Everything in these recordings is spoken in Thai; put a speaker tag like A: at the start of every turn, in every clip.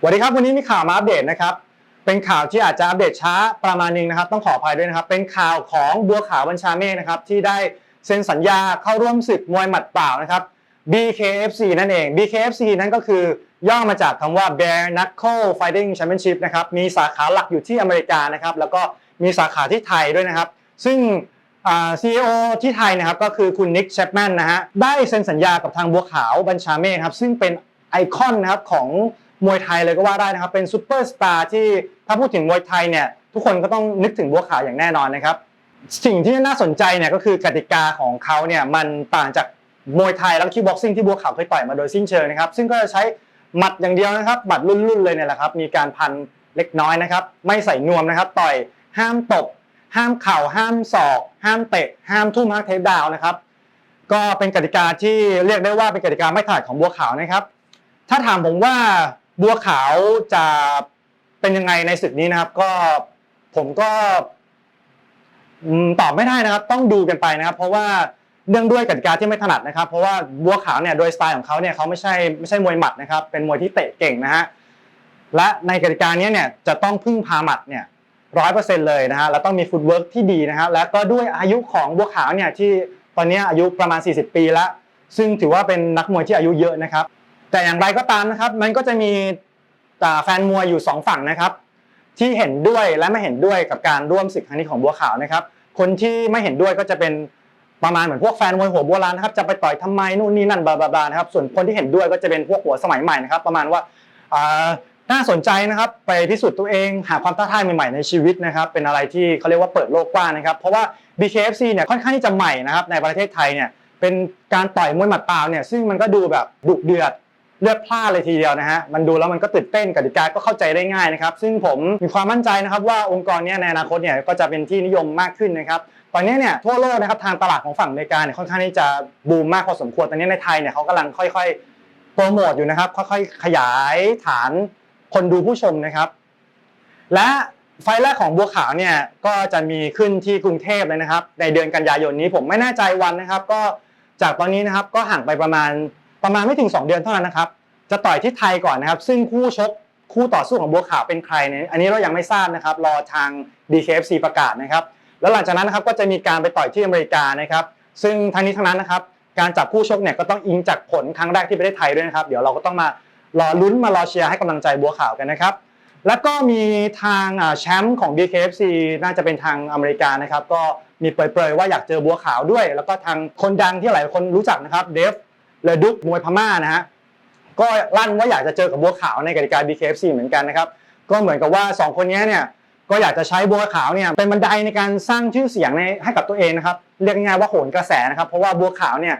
A: สวัสดีครับวันนี้มีข่าวมาอัปเดตนะครับเป็นข่าวที่อาจจะอัปเดตช้าประมาณนึงนะครับ ต้องขออภัยด้วยนะครับ เป็นข่าวของบัวขาวบัญชาเมฆนะครับที่ได้เซ็นสัญญาเข้าร่วมศึกมวยหมัดเปล่านะครับ BKFC นั่นเอง BKFC นั่นก็คือย่อมาจากคำว่า Bare Knuckle Fighting Championship นะครับมีสาขาหลักอยู่ที่อเมริกานะครับแล้วก็มีสาขาที่ไทยด้วยนะครับ ซึ่งอ่า CEO ที่ไทยนะครับก็คือคุณนิกแชปแมนนะฮะได้เซ็นสัญญากับทางบัวขาวบัญชาเมฆครับซึ่งเป็นไอคอนนะครับของ มวยไทยเลยก็ว่าได้นะครับ เป็นซูเปอร์สตาร์ที่ถ้าพูดถึงมวยไทยเนี่ยทุกคนก็ต้องนึกถึงบัวขาวอย่างแน่นอนนะครับ สิ่งที่น่าสนใจเนี่ยก็คือกติกาของเขาเนี่ยมันต่างจากมวยไทยแล้วก็คิกบ็อกซิ่งที่บัวขาวเคยต่อยมาโดยสิ้นเชิงนะครับซึ่งก็จะใช้หมัดอย่างเดียวนะครับหมัดรุ่นๆเลยเนี่ยแหละครับมีการพันเล็กน้อยนะครับ ไม่ใส่นวมนะครับ ต่อยห้ามตบห้ามเข่าห้ามศอก ห้ามเตะ ห้ามทุ่มฮักเทปดาวนะครับ ก็เป็นกติกาที่เรียกได้ว่าเป็นกติกาไม่ถนัดของบัวขาวนะครับ ถ้าถามผมว่า บัวขาวจะเป็นยังไงในศึกนี้นะครับ ก็ผมก็ตอบไม่ได้นะครับ ต้องดูกันไปนะครับ เพราะว่าเนื่องด้วยกติกาที่ไม่ถนัดนะครับ เพราะว่าบัวขาวเนี่ยโดยสไตล์ของเขาเนี่ยเขาไม่ใช่ไม่ใช่มวยหมัดนะครับ เป็นมวยที่เตะเก่งนะฮะและในกติกาเนี้ยเนี่ยจะต้องพึ่งพาหมัดเนี่ยร้อยเปอร์เซ็นต์เลยนะฮะแล้วต้องมีฟุตเวิร์กที่ดีนะฮะแล้วก็ด้วยอายุของบัวขาวเนี่ยที่ตอนนี้อายุประมาณ 40 ปีแล้ว ซึ่งถือว่าเป็นนักมวยที่อายุเยอะนะครับ แต่อย่างไรก็ตามนะครับ มันก็จะมีแฟนมวยอยู่สองฝั่งนะครับ ที่เห็นด้วยและไม่เห็นด้วยกับการร่วมศึกครั้งนี้ของบัวขาวนะครับ คนที่ไม่เห็นด้วยก็จะเป็นประมาณเหมือนพวกแฟนมวยหัวโบราณนะครับจะไปต่อยทำไมนู่นนี่นั่นบลาบลานะครับ ส่วนคนที่เห็นด้วยก็จะเป็นพวกหัวสมัยใหม่นะครับ ประมาณว่าอ่าน่าสนใจนะครับไปพิสูจน์ตัวเองหาความท้าทายใหม่ๆในชีวิตนะครับ เป็นอะไรที่เขาเรียกว่าเปิดโลกกว้างนะครับ เพราะว่า BKFC เนี่ยค่อนข้างที่จะใหม่นะครับในประเทศไทยเนี่ยเป็นการต่อยมวยหมัดเปล่าเนี่ยซึ่งมันก็ดูแบบดุเดือด เลือดพล่านเลยทีเดียวนะฮะ มันดูแล้วมันก็ตื่นเต้นกติกาก็เข้าใจได้ง่ายนะครับ ซึ่งผมมีความมั่นใจนะครับว่าองค์กรเนี้ในอนาคตเนี่ยก็จะเป็นที่นิยมมากขึ้นนะครับ ตอนนี้เนี่ยทั่วโลกนะครับทางตลาดของฝั่งอเมริกาเนี่ยค่อนข้างที่จะบูมมากพอสมควร ตอนนี้ในไทยเนี่ยเขากำลังค่อยๆโปรโมทอยู่นะครับ ค่อยๆขยายฐานคนดูผู้ชมนะครับ และไฟล์แรกของบัวขาวเนี่ยก็จะมีขึ้นที่กรุงเทพเลยนะครับ ในเดือนกันยายนนี้ผมไม่แน่ใจวันนะครับ ก็จากตอนนี้นะครับก็ห่างไปประมาณ ประมาณไม่ถึง 2 เดือนเท่านั้นนะครับ จะต่อยที่ไทยก่อนนะครับ ซึ่งคู่ชกคู่ต่อสู้ของบัวขาวเป็นใครเนี่ยอันนี้เรายังไม่ทราบนะครับ รอทาง DKFC ประกาศนะครับ แล้วหลังจากนั้นนะครับก็จะมีการไปต่อยที่อเมริกานะครับ ซึ่งทั้งนี้ทั้งนั้นนะครับ การจับคู่ชกเนี่ยก็ต้องอิงจากผลครั้งแรกที่ประเทศไทยด้วยนะครับ เดี๋ยวเราก็ต้องมารอลุ้นมารอเชียร์ให้กำลังใจบัวขาวกันนะครับ แล้วก็มีทางแชมป์ของ DKFC น่าจะเป็นทางอเมริกานะครับ ก็มีเปรยๆว่าอยากเจอบัวขาวด้วย แล้วก็ทางคนดังที่หลายคนรู้จักนะครับเดฟ เลดุกมวยพม่านะฮะก็ลั่นว่าอยากจะเจอกับบัวขาวในกติกา BKFC เหมือนกันนะครับก็เหมือนกับว่า 2 คนนี้เนี่ยก็อยากจะใช้บัวขาวเนี่ยเป็นบันไดในการสร้างชื่อเสียงในให้กับตัวเองนะครับเรียกง่ายว่าโหนกระแสนะครับเพราะว่าบัวขาวเนี่ย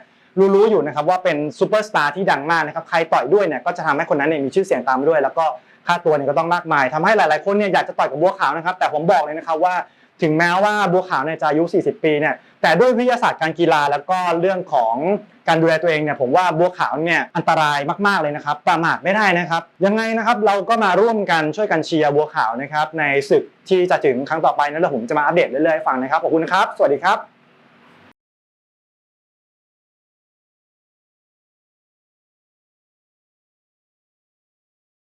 A: รู้ๆอยู่นะครับว่าเป็นซูเปอร์สตาร์ที่ดังมากนะครับใครต่อยด้วยเนี่ยก็จะทำให้คนนั้นเนี่ยมีชื่อเสียงตามด้วย แล้วก็ค่าตัวเนี่ยก็ต้องมากมายทำให้หลายๆคนเนี่ยอยากจะต่อยกับบัวขาวนะครับแต่ผมบอกเลยนะครับว่า ถึงแม้ว่าบัวขาวเนี่ยจะอายุ 40 ปีเนี่ยแต่ด้วยวิทยาศาสตร์การกีฬาแล้วก็เรื่องของการดูแลตัวเองเนี่ยผมว่าบัวขาวเนี่ยอันตรายมากๆเลยนะครับ ประมาทไม่ได้นะครับ ยังไงนะครับเราก็มาร่วมกันช่วยกันเชียร์บัวขาวนะครับในศึกที่จะถึงครั้งต่อไปนั้นแล้วผมจะมาอัปเดตเรื่อยๆฟังนะครับขอบคุณนะครับ สวัสดีครับ